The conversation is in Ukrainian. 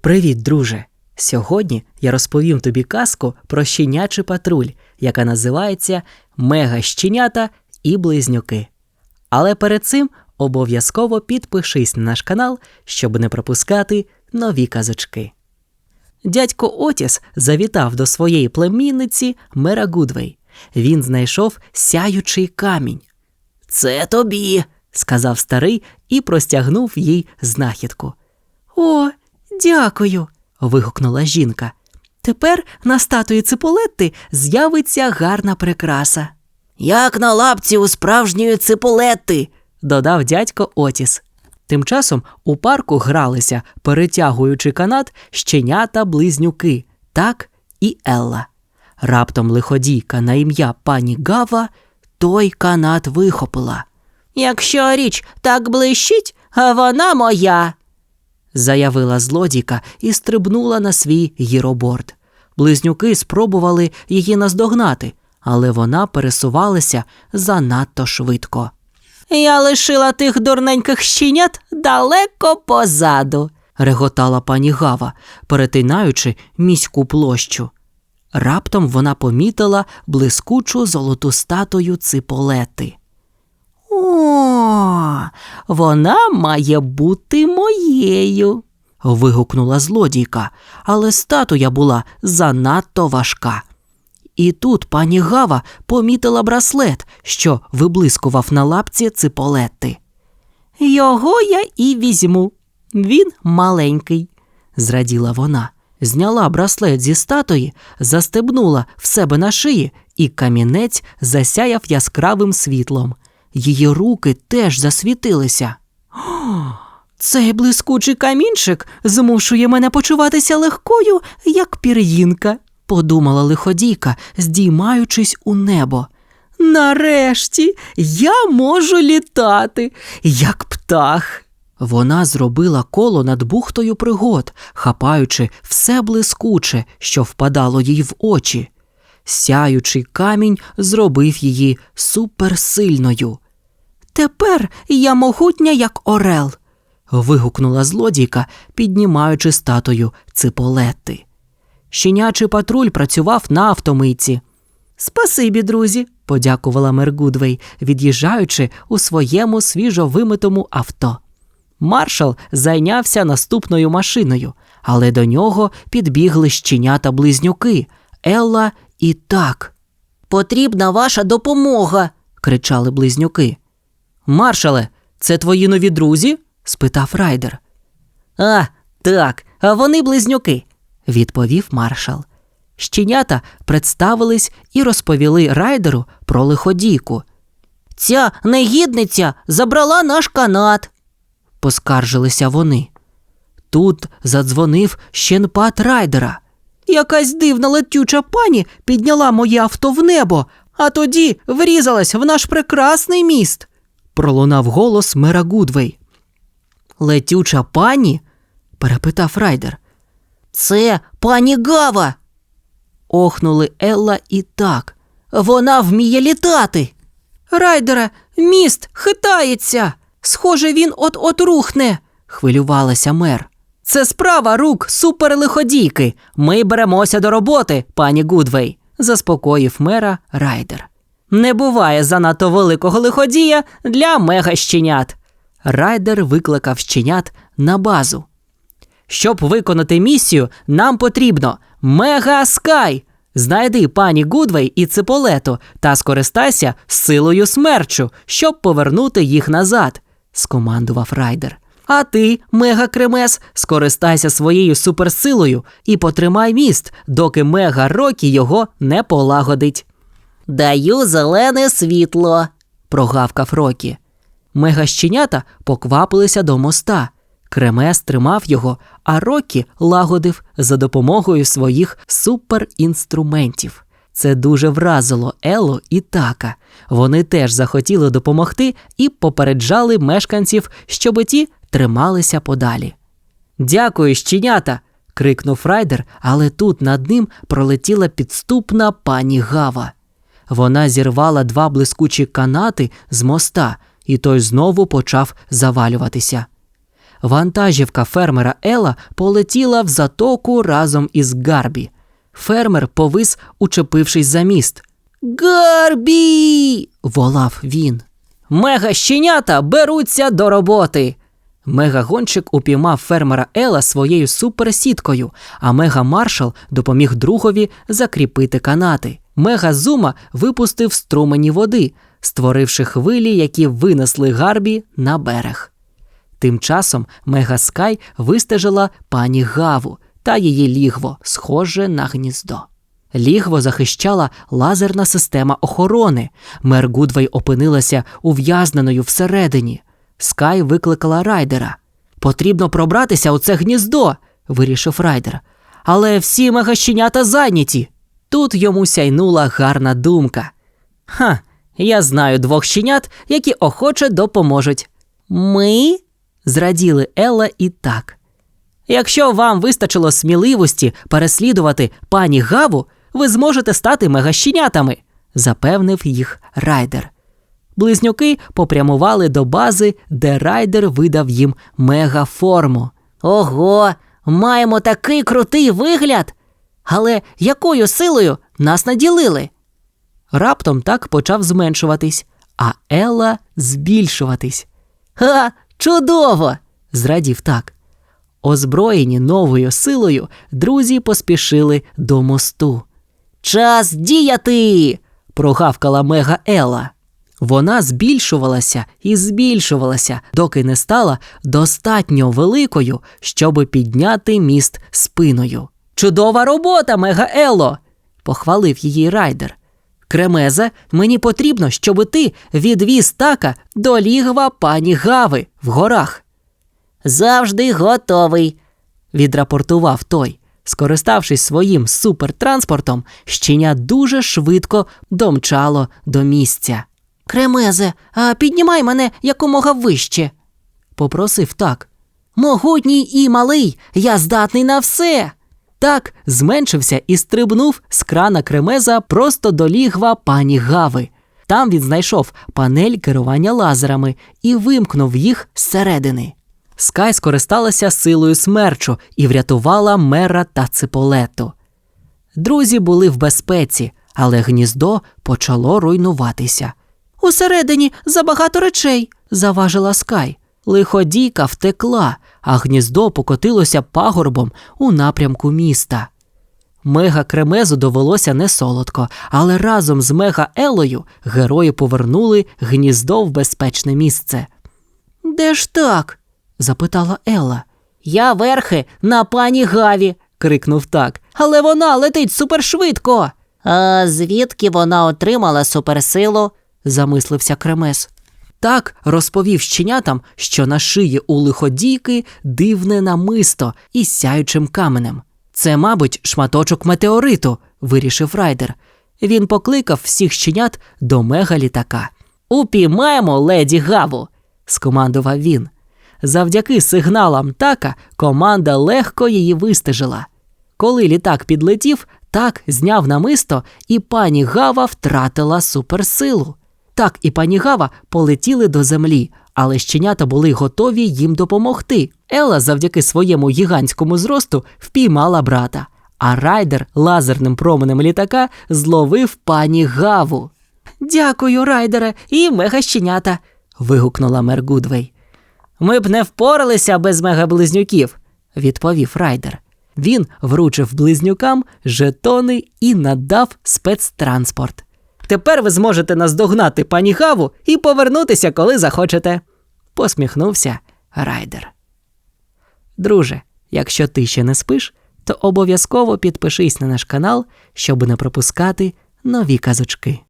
Привіт, друже! Сьогодні я розповім тобі казку про щенячий патруль, яка називається Мега щенята і близнюки. Але перед цим обов'язково підпишись на наш канал, щоб не пропускати нові казочки. Дядько Отіс завітав до своєї племінниці Мера Гудвей. Він знайшов сяючий камінь. Це тобі, сказав старий і простягнув їй знахідку. О, дякую. вигукнула жінка. Тепер на статуї Циполетти з'явиться гарна прикраса. Як на лапці у справжньої Циполетти, додав дядько Отіс. Тим часом у парку гралися, перетягуючи канат щенята близнюки, так і Елла. Раптом лиходійка на ім'я пані Гава той канат вихопила. Якщо річ так блищить, а вона моя, заявила злодійка і стрибнула на свій гіроборд. Близнюки спробували її наздогнати, але вона пересувалася занадто швидко. Я лишила тих дурненьких щенят далеко позаду, реготала пані Гава, перетинаючи міську площу. Раптом вона помітила блискучу золоту статую циполети. О, вона має бути моєю. вигукнула злодійка, але статуя була занадто важка. І тут пані Гава помітила браслет, що виблискував на лапці циполетти. Його я і візьму. Він маленький, зраділа вона, зняла браслет зі статуї, застебнула в себе на шиї, і камінець засяяв яскравим світлом. Її руки теж засвітилися. Цей блискучий камінчик змушує мене почуватися легкою, як пір'їнка, подумала лиходійка, здіймаючись у небо. Нарешті я можу літати, як птах. Вона зробила коло над бухтою пригод, хапаючи все блискуче, що впадало їй в очі. Сяючий камінь зробив її суперсильною. Тепер я могутня, як орел. вигукнула злодійка, піднімаючи статую циполети. Щенячий патруль працював на автомийці. Спасибі, друзі, подякувала мер Гудвей, від'їжджаючи у своєму свіжовимитому авто. Маршал зайнявся наступною машиною, але до нього підбігли щенята близнюки Елла і так. Потрібна ваша допомога. кричали близнюки. Маршале, це твої нові друзі? спитав райдер. А, так, а вони близнюки, відповів маршал. Щенята представились і розповіли райдеру про лиходійку. Ця негідниця забрала наш канат, поскаржилися вони. Тут задзвонив щенпат райдера. Якась дивна летюча пані підняла моє авто в небо, а тоді врізалась в наш прекрасний міст, пролунав голос мера Гудвей. Летюча пані? перепитав райдер. Це пані Гава. Охнули Елла і так. Вона вміє літати. Райдере, міст хитається. Схоже, він от-от рухне, хвилювалася мер. Це справа рук суперлиходійки. Ми беремося до роботи, пані Гудвей, заспокоїв мера райдер. Не буває занадто великого лиходія для мегащенят. Райдер викликав щенят на базу. Щоб виконати місію, нам потрібно Мега Скай. Знайди пані Гудвей і Циполету та скористайся силою смерчу, щоб повернути їх назад, скомандував райдер. А ти, Мега Кремес, скористайся своєю суперсилою і потримай міст, доки Мега Рокі його не полагодить. Даю зелене світло, прогавкав Рокі. Мегащенята поквапилися до моста. Кремес тримав його, а Рокі лагодив за допомогою своїх суперінструментів. Це дуже вразило Ело і така. Вони теж захотіли допомогти і попереджали мешканців, щоб ті трималися подалі. Дякую, щенята. крикнув райдер, але тут над ним пролетіла підступна пані Гава. Вона зірвала два блискучі канати з моста, і той знову почав завалюватися. вантажівка фермера Ела полетіла в затоку разом із Гарбі. Фермер повис, учепившись за міст. Гарбі. волав він. Мега-щенята беруться до роботи. Мегагонщик упіймав фермера Ела своєю суперсіткою, а мега-маршал допоміг другові закріпити канати. Мега-зума випустив струмені води, створивши хвилі, які винесли Гарбі на берег. Тим часом Мегаскай вистежила пані Гаву та її лігво, схоже на гніздо. Лігво захищала лазерна система охорони. Мер Гудвей опинилася ув'язненою всередині. Скай викликала райдера. Потрібно пробратися у це гніздо, вирішив райдер. Але всі мегащенята зайняті. Тут йому сяйнула гарна думка. Ха, я знаю двох щенят, які охоче допоможуть. Ми? зраділи Елла і так. Якщо вам вистачило сміливості переслідувати пані Гаву, ви зможете стати мегащенятами, запевнив їх райдер. Близнюки попрямували до бази, де райдер видав їм мегаформу. Ого, маємо такий крутий вигляд. Але якою силою нас наділили? Раптом так почав зменшуватись, а Елла збільшуватись. Ха, чудово! зрадів так. Озброєні новою силою, друзі поспішили до мосту. Час діяти. прогавкала мега Елла. Вона збільшувалася і збільшувалася, доки не стала достатньо великою, щоби підняти міст спиною. Чудова робота, мега Елло! похвалив її райдер. Кремезе, мені потрібно, щоби ти відвіз така до лігва пані Гави в горах. Завжди готовий, відрапортував той. Скориставшись своїм супертранспортом, щеня дуже швидко домчало до місця. Кремезе, а піднімай мене якомога вище, попросив так. Могутній і малий, я здатний на все. Так зменшився і стрибнув з крана кремеза просто до лігва пані Гави. Там він знайшов панель керування лазерами і вимкнув їх зсередини. Скай скористалася силою смерчу і врятувала мера та циполету. Друзі були в безпеці, але гніздо почало руйнуватися. Усередині забагато речей, заважила Скай. Лиходійка втекла, а гніздо покотилося пагорбом у напрямку міста. Мега Кремезу довелося не солодко, але разом з Мега Елою герої повернули гніздо в безпечне місце. Де ж так? запитала Елла. Я верхи на пані Гаві, крикнув так. Але вона летить супершвидко. А звідки вона отримала суперсилу? Замислився Кремес. Так розповів щенятам, що на шиї у лиходійки дивне намисто із сяючим каменем. Це, мабуть, шматочок метеориту, вирішив райдер. Він покликав всіх щенят до мегалітака. Упіймаємо леді Гаву, скомандував він. Завдяки сигналам така команда легко її вистежила. Коли літак підлетів, так зняв намисто, і пані Гава втратила суперсилу. Так і пані Гава полетіли до землі, але щенята були готові їм допомогти. Елла завдяки своєму гігантському зросту впіймала брата, а райдер лазерним променем літака зловив пані Гаву. Дякую, райдере, і мегащенята. вигукнула мер Гудвей. Ми б не впоралися без мегаблизнюків, відповів райдер. Він вручив близнюкам жетони і надав спецтранспорт. Тепер ви зможете наздогнати пані Гаву і повернутися, коли захочете. посміхнувся райдер. Друже, якщо ти ще не спиш, то обов'язково підпишись на наш канал, щоб не пропускати нові казочки.